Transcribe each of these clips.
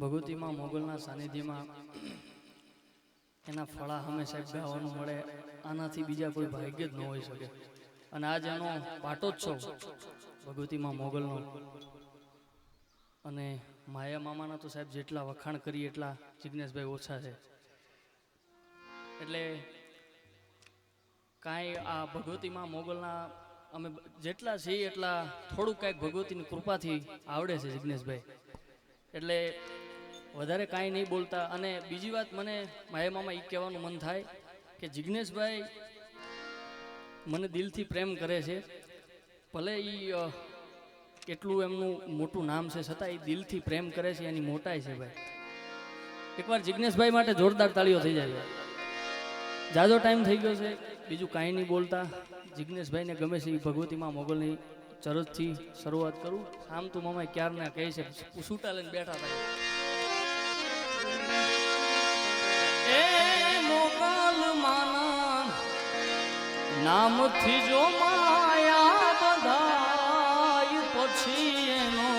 ભગવતીમાં, મોગલના સાનિધ્યમાં એના ફળા હમે સાહેબ ગાવાનું મળે, આનાથી બીજા કોઈ ભાગ્ય જ ન હોઈ શકે. અને આજ એનો પાટોત્સવ ભગવતીમાં, મોગલનો. અને માયા મામાના તો સાહેબ જેટલા વખાણ કરીએ એટલા જિજ્ઞેશભાઈ ઓછા છે. એટલે કાંઈ આ ભગવતીમાં, મોગલના, અમે જેટલા છીએ એટલા થોડુંક કાંઈક ભગવતીની કૃપાથી આવડે છે જિજ્ઞેશભાઈ એટલે વધારે કાંઈ નહીં બોલતા. અને બીજી વાત મને માયા મામા એ કહેવાનું મન થાય કે જિજ્ઞેશભાઈ મને દિલથી પ્રેમ કરે છે. ભલે એ કેટલું એમનું મોટું નામ છે છતાં એ દિલથી પ્રેમ કરે છે, એની મોટાઈ છે ભાઈ. એકવાર જિજ્ઞેશભાઈ માટે જોરદાર તાળીઓ થઈ જાય. જાજો ટાઈમ થઈ ગયો છે, બીજું કાંઈ નહીં બોલતા. જિજ્ઞેશભાઈને ગમે છે એ ભગવતીમાં મોગલની ચરજથી શરૂઆત કરું. આમ તું મામા ક્યારના કહે છે સૂટા લઈને બેઠા હતા નામથી જો માયા બધાય પછી એનો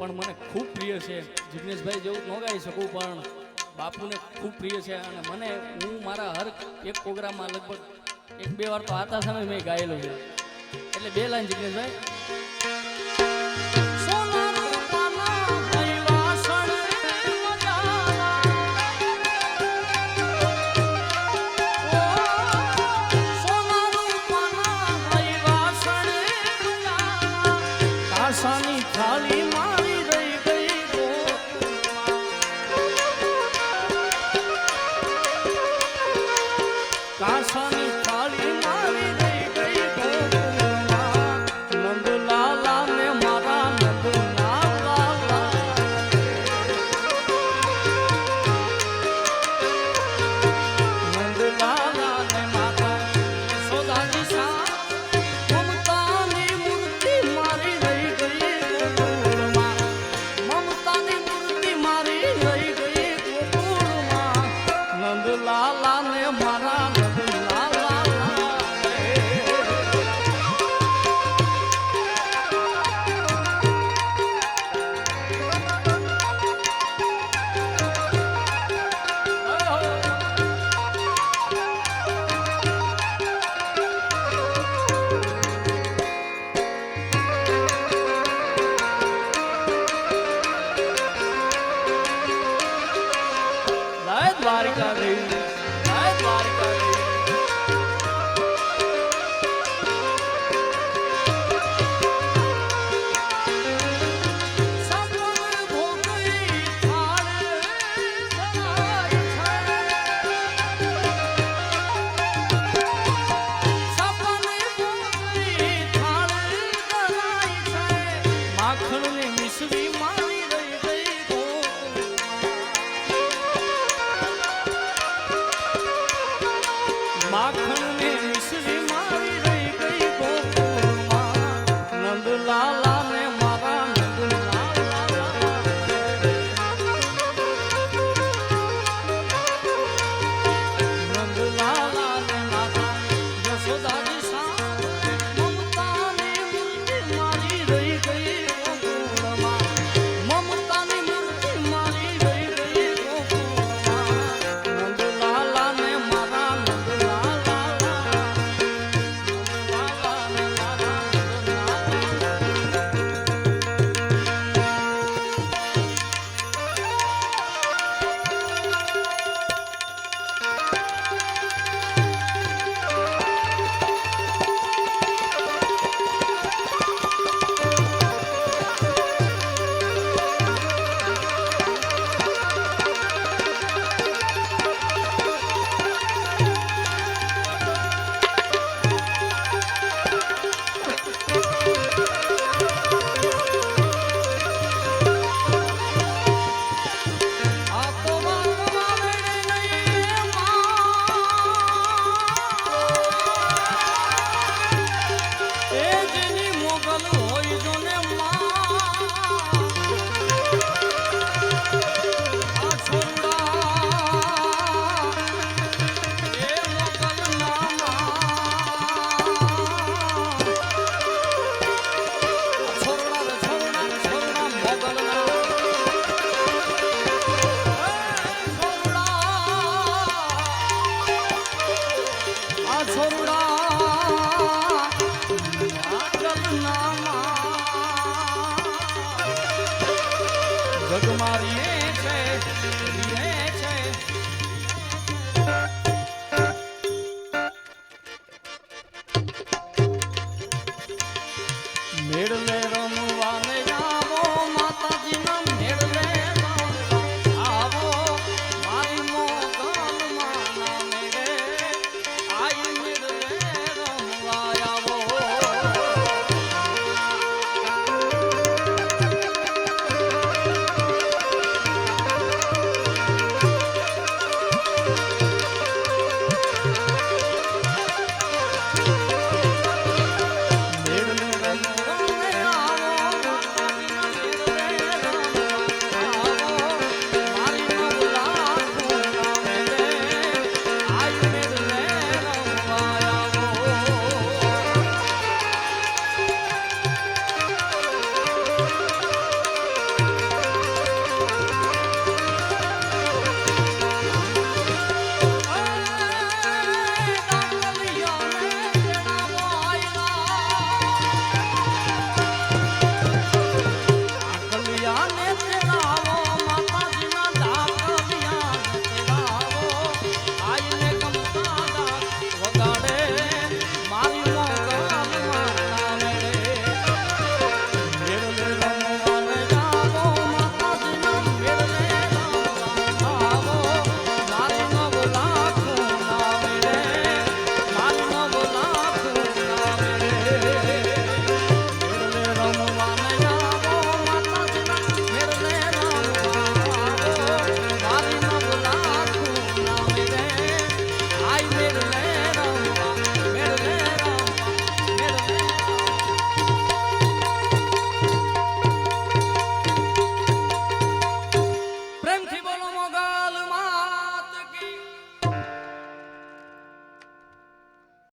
પણ મને ખૂબ પ્રિય છે. જિગ્નેશભાઈ જેવું ન ગાઈ શકું, પણ બાપુને ખૂબ પ્રિય છે અને મને, હું મારા હર એક પ્રોગ્રામમાં લગભગ એક બે વાર તો આતા સમય મેં ગાયેલું છે. એટલે બે લાઈન જિગ્નેશભાઈ. খোদা